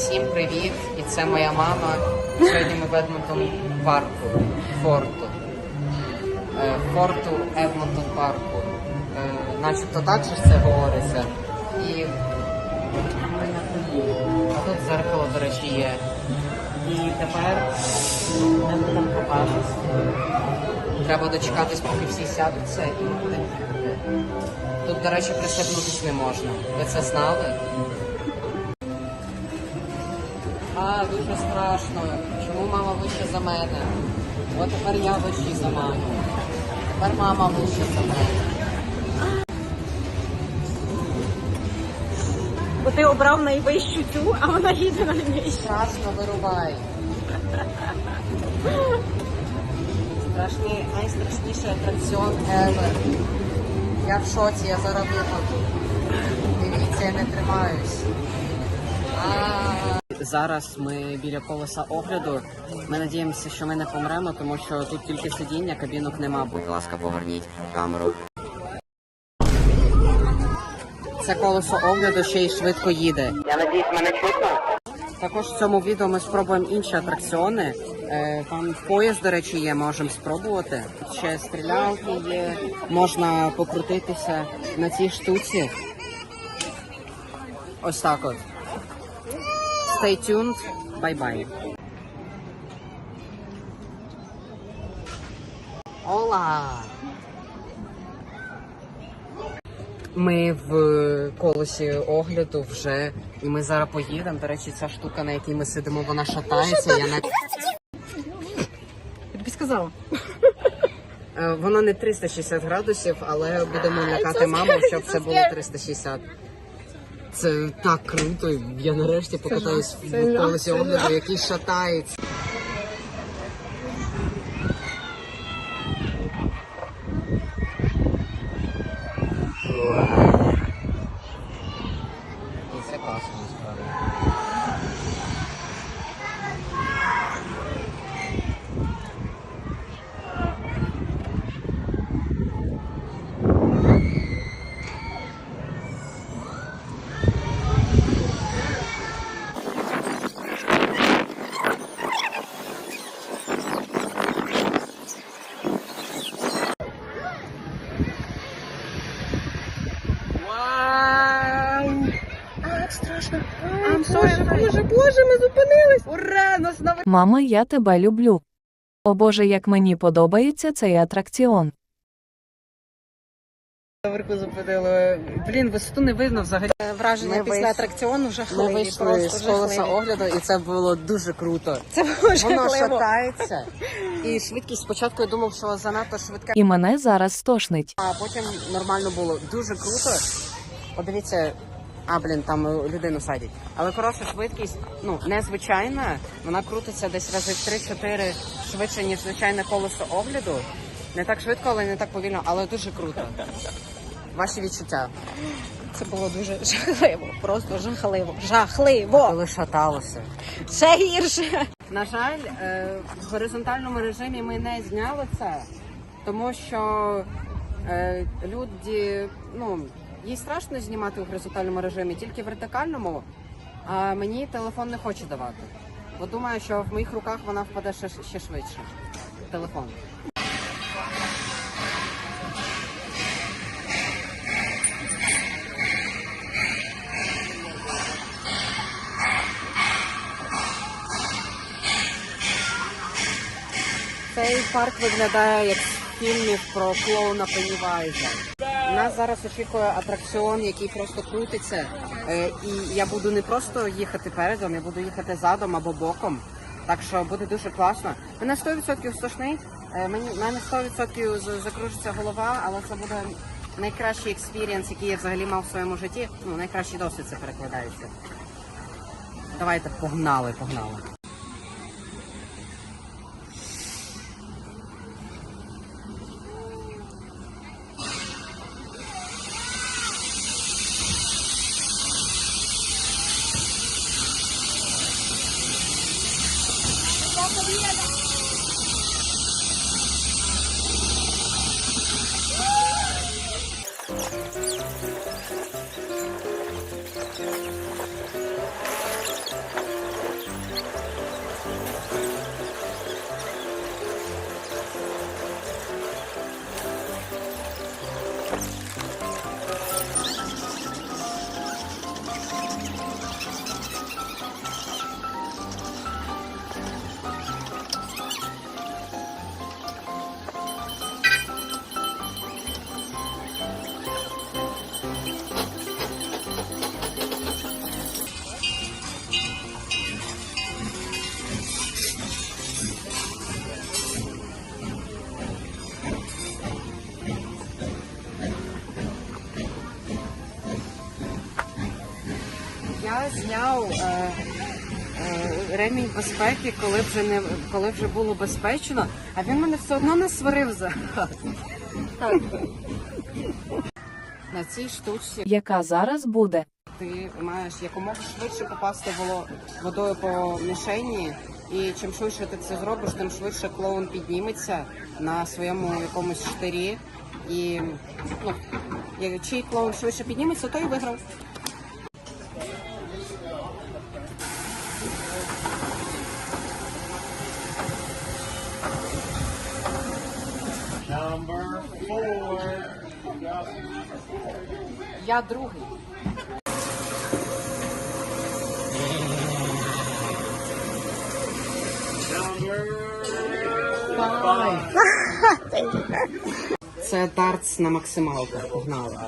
Всім привіт! І це моя мама. Сьогодні ми в Едмонтон парку. Форту. Е, Форту Едмонтон парку. Е, Начебто так же це говориться. І. А тут зеркало, до речі, є. І тепер ми будемо копатися. Треба дочекатись, поки всі сядуться і будемо. Тут, до речі, пристебнутись не можна. Ви це знали? А, дуже страшно. Чому мама вище за мене? От тепер я вищий за маму. Тепер мама вище за мене. Бо ти обрав найвищу цю, а вона їде на найнижчу. Страшно вирубай. Страшний, найстрашніший атракціон ever. Я в шоці, я зараз випаду. Дивіться, я не тримаюсь. Зараз ми біля колеса огляду. Ми надіємося, що ми не помремо, тому що тут тільки сидіння, кабінок нема. Будь ласка, поверніть камеру. Це колесо огляду ще й швидко їде. Я надіюсь, мене чутно. Також в цьому відео ми спробуємо інші атракціони. Е, Там поїзд, до речі, є, можемо спробувати. Ще стрілялки є, можна покрутитися на цій штуці. Ось так от. Stay tuned. Bye-bye. Ола! Ми в колесі огляду вже, і ми зараз поїдемо. До речі, ця штука, на якій ми сидимо, вона шатається. Я не... Я тобі сказала. Е, Воно не 360 градусів, але будемо лякати маму, щоб це було 360. Це так круто. Я нарешті покатаюсь в колесі огляду, який шатається. І це класно, насправді. Вау! Так страшно. I'm sorry, боже, боже, ми зупинились. Ура! Мама, я тебе люблю. О Боже, як мені подобається цей атракціон. Наверху зупинили. Блін, висоту не видно взагалі. Враження Ми після вийшли- атракціону Ми жахливі. вийшли просто з колеса жахливі. огляду, і це було дуже круто. Це було Воно жахливо. шатається. І швидкість спочатку я думав, що занадто швидка, І мене зараз стошнить. а потім нормально було. Дуже круто. Подивіться. А, блін, там е, людину садять. Але коротше, швидкість, ну, незвичайна. Вона крутиться десь рази в 3-4 швидше, ніж звичайне колесо огляду. Не так швидко, але не так повільно, але дуже круто. Ваші відчуття. Це було дуже жахливо. Просто жахливо. Жахливо. Коли шаталося. Ще гірше. На жаль, е, в горизонтальному режимі ми не зняли це, тому що е, люди, ну, їй страшно знімати в горизонтальному режимі, тільки в вертикальному, а мені телефон не хоче давати. Бо думаю, що в моїх руках вона впаде ще, ще швидше. Телефон. Цей парк виглядає як з фільмів про клоуна Пеннівайза. Нас зараз очікує атракціон, який просто крутиться. Е, і я буду не просто їхати передом, я буду їхати задом або боком. Так що буде дуже класно. Мене 100% стошнить. Е, мені мене 100% закружиться голова, але це буде найкращий експірієнс, який я взагалі мав в своєму житті. Ну, найкращий досвід це перекладається. Давайте погнали, погнали. Ремінь безпеки, коли вже не коли вже було безпечно, а він мене все одно не сварив за на цій штучці. Яка зараз буде? Ти маєш якомога швидше попасти воло- водою по мішені, і чим швидше ти це зробиш, тим швидше клоун підніметься на своєму якомусь штирі. І ну, чий клоун швидше підніметься, той і виграв. Я другий. Це дартс на максималках. Погнали.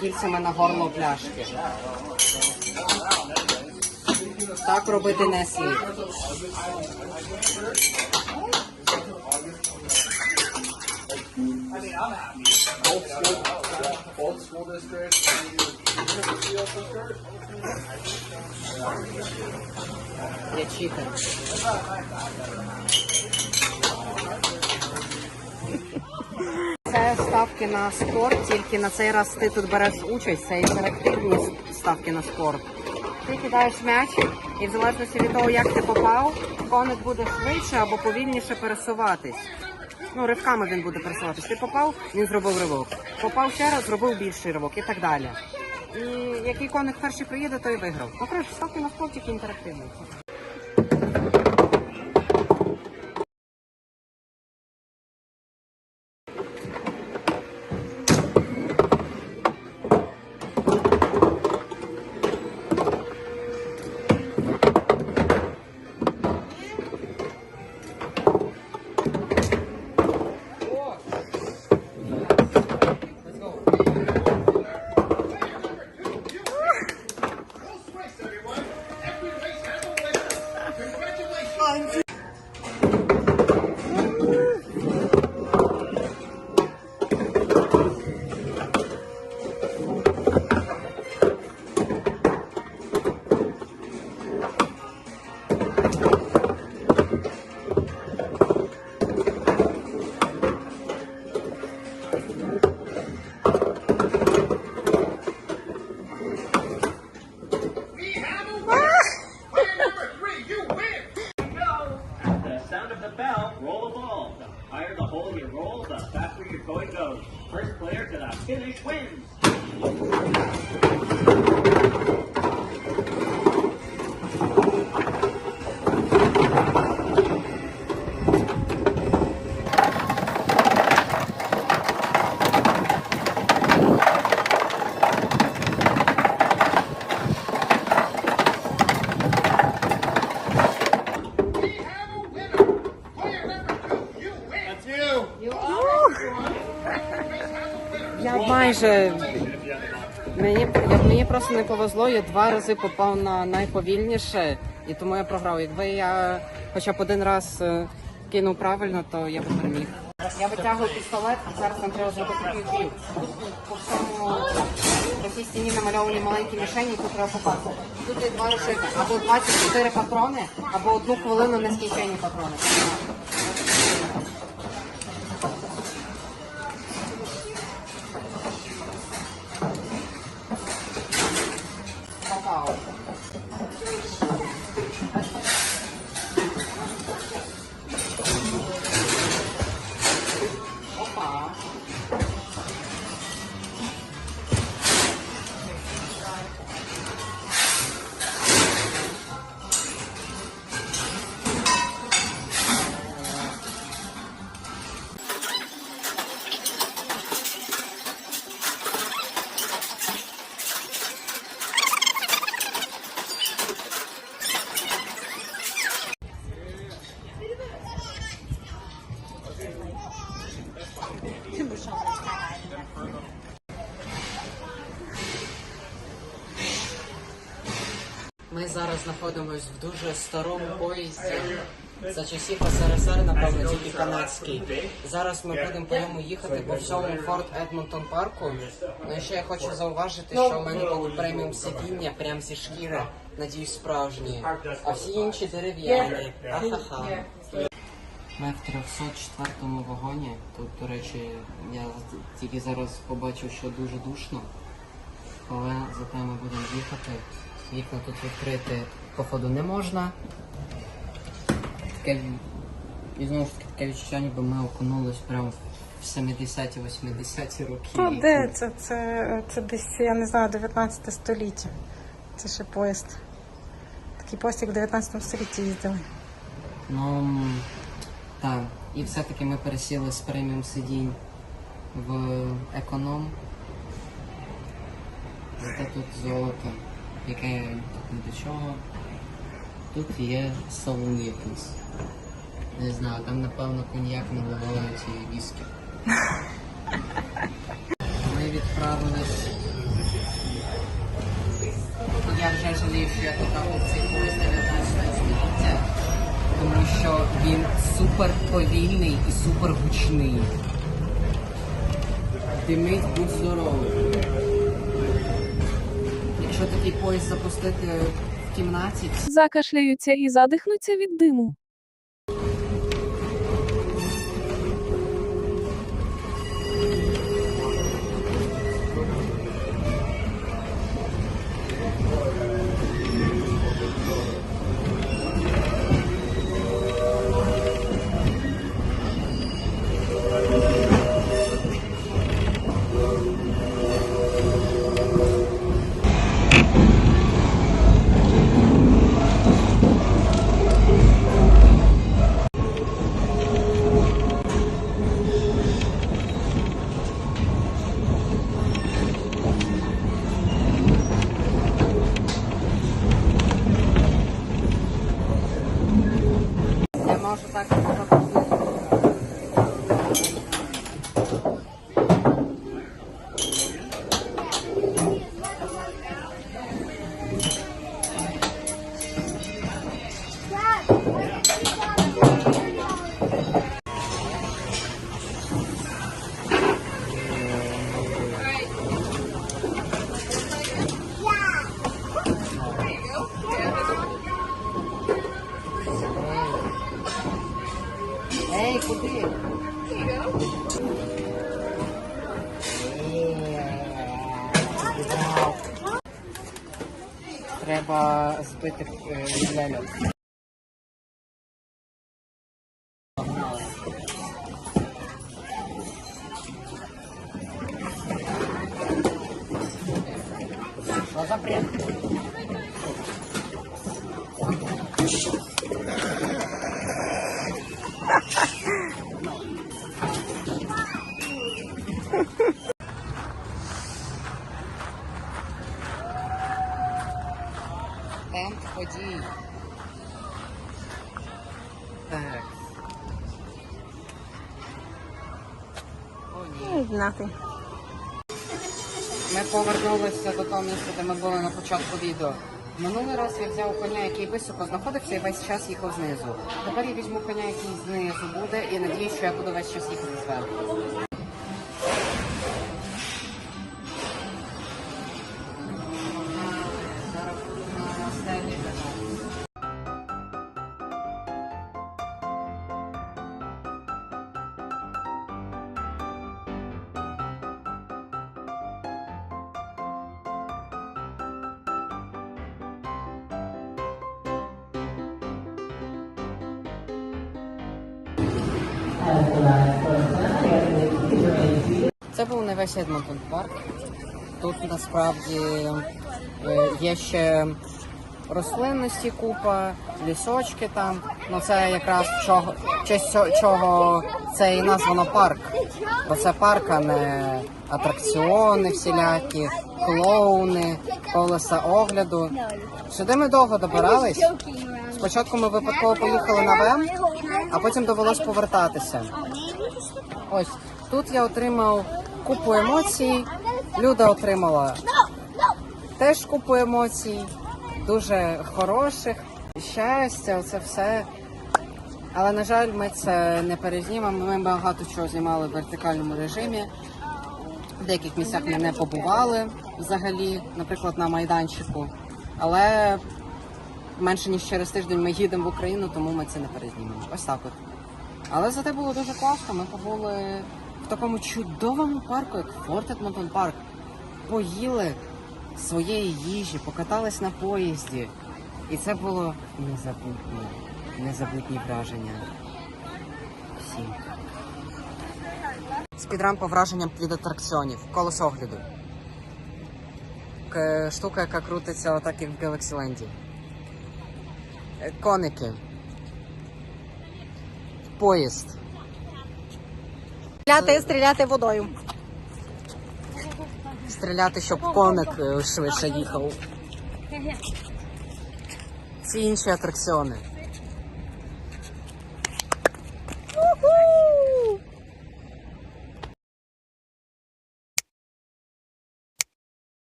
Кільцями на горло пляшки. Так робити не слід. Я читер. Ставки на спорт, тільки на цей раз ти тут береш участь, це інтерактивні ставки на спорт. Ти кидаєш м'яч, і в залежності від того, як ти попав, коник буде швидше або повільніше пересуватись. Ну, ривками він буде пересуватись. Ти попав, він зробив ривок. Попав ще раз, зробив більший ривок і так далі. І який коник перший приїде, той і виграв. Коротше, ставки на спорт тільки інтерактивні. Майже Мені, я, мені просто не повезло, я два рази попав на найповільніше, і тому я програв. Якби я хоча б один раз е, кинув правильно, то я б переміг. Я витягую пістолет, і зараз нам треба зробити півбів. Тут по всьому всій стіні намальовані маленькі мішені, які треба попасти. Тут є два рушити, або 24 патрони, або одну хвилину нескінченні патрони. Знаходимось в дуже старому поїзді. За часів СРСР, напевно, тільки канадський. Зараз ми будемо по ньому їхати по всьому Форт Едмонтон парку. Ну і ще я хочу зауважити, що в мене будуть преміум сидіння прямо зі шкіри, надіюсь, справжні. А всі інші дерев'яні. Ахаха. Ми в 304 вагоні. Тут, до речі, я тільки зараз побачив, що дуже душно. Але зате ми будемо їхати. Вікна тут відкрити, походу, не можна. Таке, і знову ж таки таке відчуття, ніби ми окунулись прямо в 70-ті, 80-ті роки. Ну, де це? Це, це десь, я не знаю, 19 століття. Це ще поїзд. Такий поїзд, як в 19 столітті їздили. Ну так. І все-таки ми пересіли з преміум сидінь в економ. Зате тут золото, яке ні до чого. Тут є салон якийсь. Не знаю, там напевно коньяк наливають і віскі. Ми відправились. Я вже жалію, що я потрапив в цей поїзд 19 століття, тому що він супер повільний і супер гучний. Димить будь здоровий. Якщо такий поїзд запустити в кімнаті, Закашляються і задихнуться від диму. Збити е, ляльок. Nothing. Ми повернулися до того місця, де ми були на початку відео. Минулий раз я взяв коня, який високо знаходився і весь час їхав знизу. Тепер я візьму коня, який знизу буде, і надіюсь, що я буду весь час їхати зверху. Весь Едмонтон парк. Тут насправді е, є ще рослинності купа, лісочки там. Ну це якраз чого, честь чого це і названо парк. Бо це парк, а не атракціони всілякі, клоуни, колеса огляду. Сюди ми довго добирались. Спочатку ми випадково поїхали на ВЕМ, а потім довелось повертатися. Ось тут я отримав купу емоцій. Люда отримала теж купу емоцій, дуже хороших. Щастя, це все. Але на жаль, ми це не перезнімемо. Ми багато чого знімали в вертикальному режимі. В деяких місцях ми не побували взагалі, наприклад, на майданчику. Але менше ніж через тиждень ми їдемо в Україну, тому ми це не перезнімемо. Ось так от. Але зате було дуже класно. Ми побули в такому чудовому парку, як Форт Едмонтон Парк. Поїли своєї їжі, покатались на поїзді. І це було незабутнє, незабутні враження. Всім. Спідрам по враженням від атракціонів. Колесо огляду. Штука, яка крутиться отак, як в Гелаксіленді. Е, Коники. Поїзд. Стріляти, стріляти водою. Стріляти, щоб коник е, швидше їхав. Ці інші атракціони.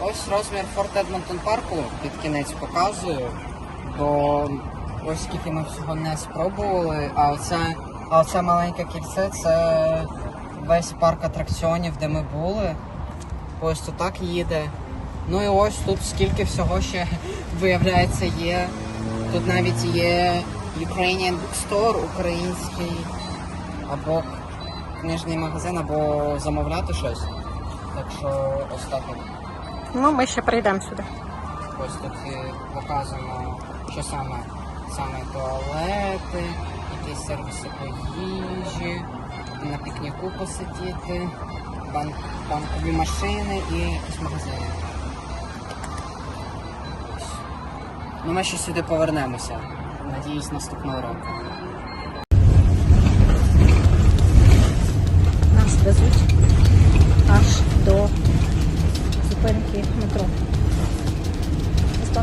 Ось розмір Форт Едмонтон парку під кінець показую, бо ось скільки ми всього не спробували, а оце, а оце маленьке кільце це весь парк атракціонів, де ми були. Ось тут так їде. Ну і ось тут скільки всього ще виявляється є. Тут навіть є Ukrainian Bookstore, український або книжний магазин, або замовляти щось. Так що ось так от. Ну, ми ще прийдемо сюди. Ось тут показано, що саме саме туалети, якісь сервіси по їжі, на пікніку посидіти, банк, банкові машини і якісь магазини. Ну ми ще сюди повернемося. Надіюсь, наступного року. Нас везуть аж до зупинки метро. Ось